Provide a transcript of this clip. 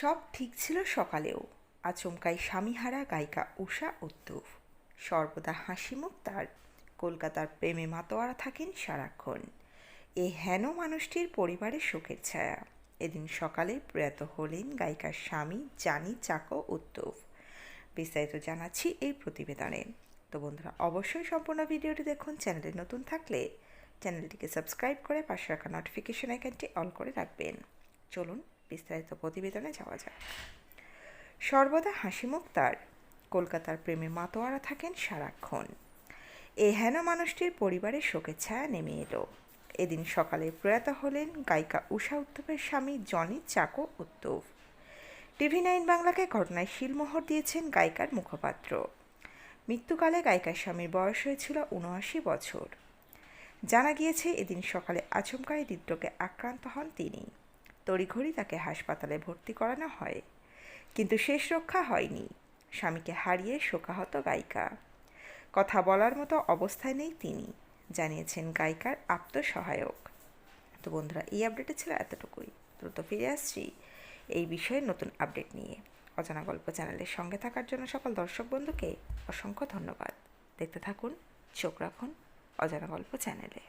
সব ঠিক ছিল সকালেও। আচমকাই স্বামীহারা গায়িকা উষা উত্তুফ সর্বদা হাসিমুখ তার। কলকাতার প্রেমে মাতোয়ারা থাকেন সারাক্ষণ। এ হেন মানুষটির পরিবারের শোকের ছায়া। এদিন সকালে প্রয়াত হলেন গায়িকার স্বামী জানি চাকো উত্তুফ বিস্তারিত জানাচ্ছি এই প্রতিবেদনে। তো বন্ধুরা, অবশ্যই সম্পূর্ণ ভিডিওটি দেখুন, চ্যানেলে নতুন থাকলে চ্যানেলটিকে সাবস্ক্রাইব করে পাশে রাখা নোটিফিকেশন আইকনটি অন করে রাখবেন। চলুন বিস্তারিত প্রতিবেদনে যাওয়া যায় সর্বদা হাসিমুখ তার। কলকাতার প্রেমে মাতোয়ারা থাকেন সারাক্ষণ। এই হেনা মানুষটির পরিবারের শোকের ছায়া নেমে এলো। এদিন সকালে প্রয়াত হলেন গায়িকা উষা উত্তপের স্বামী Johnny Chacko Uthup. TV nine বাংলাকে ঘটনায় শিলমোহর দিয়েছেন গায়িকার মুখপাত্র। মৃত্যুকালে গায়িকার স্বামীর বয়স হয়েছিল উনআশি বছর। জানা গিয়েছে, এদিন সকালে আচমকাই হৃদরোগে আক্রান্ত হন তিনি। তড়িঘড়ি তাকে হাসপাতালে ভর্তি করানো হয়। কিন্তু শেষ রক্ষা হয়নি। স্বামীকে হারিয়ে শোকাহত গায়িকা। কথা বলার মতো অবস্থায় নেই তিনি, জানিয়েছেন গায়িকার আত্মসহায়ক। তো বন্ধুরা, এই আপডেটে ছিল এতটুকুই। দ্রুত ফিরে আসছি এই বিষয়ে নতুন আপডেট নিয়ে। অজানা গল্প চ্যানেলের সঙ্গে থাকার জন্য সকল দর্শক বন্ধুকে অসংখ্য ধন্যবাদ। দেখতে থাকুন, চোখ রাখুন অজানা গল্প চ্যানেলে।